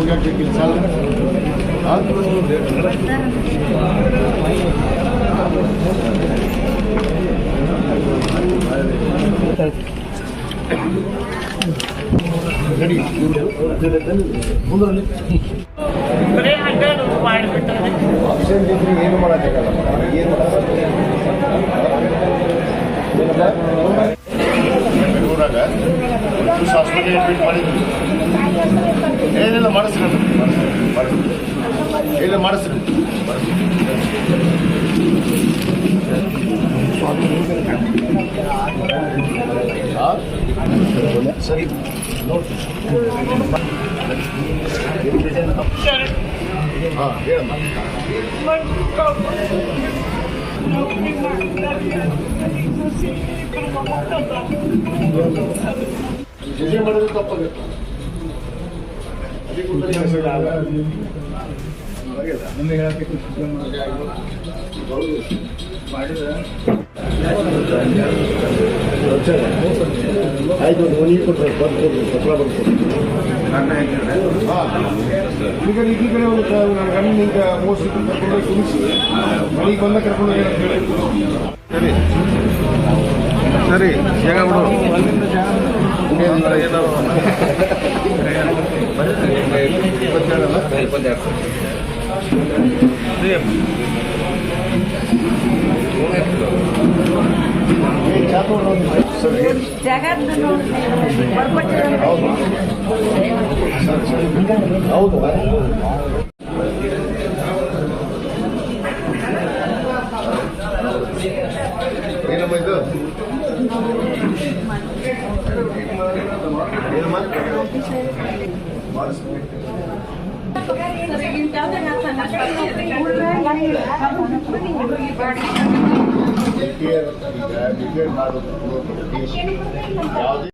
ಹೋಗಿ ಹಾಕ್ಬೇಕಿಲ್ಲ ಸಾಲ ನಡಿ ಮುಂದ್ರಲ್ಲಿ ಬರೇ ಆಪ್ಷನ್ ಏನು ಮಾಡೋಕ್ಕಾಗಲ್ಲ. ಏನು ಊರಾಗ ಶಾಸ್ತ್ರಕ್ಕೆ ಅಡ್ಮಿಟ್ ಮಾಡಿದ್ರು ಏನಿಲ್ಲ ಮಾಡಿಸ್ರಿ ಅದು. ಮಾಡಿಸ್ರಿ. ಇಲ್ಲ ಮಾಡಿಸ್ರಿ ಆ? ಸರಿ ಹಾಂ ಹೇಳಮ್ಮ ಜಜೆ ಮಾಡೋದು ತಪ್ಪಾಗುತ್ತೆ ಕೊಟ್ಟರೆ ಬಂದು ಕೊಪ್ಪಳ ಬಂದು ಈಗ ಈ ಕಡೆ ಒಂದು ನನ್ನ ಗಂಡ ಈಗ ಮೋಸ್ಟ್ ಕರ್ಕೊಂಡು ಕುಣಿಸಿ ಮನೆಗೆ ಬಂದ ಕರ್ಕೊಂಡು ಸರಿ ಸರಿ ಜಾಗ ಬಿಡು. ಏನೋ ಏನಮ್ಮ ಮಾಡಿಸ್ಬೇಕು ಯಾವುದೇ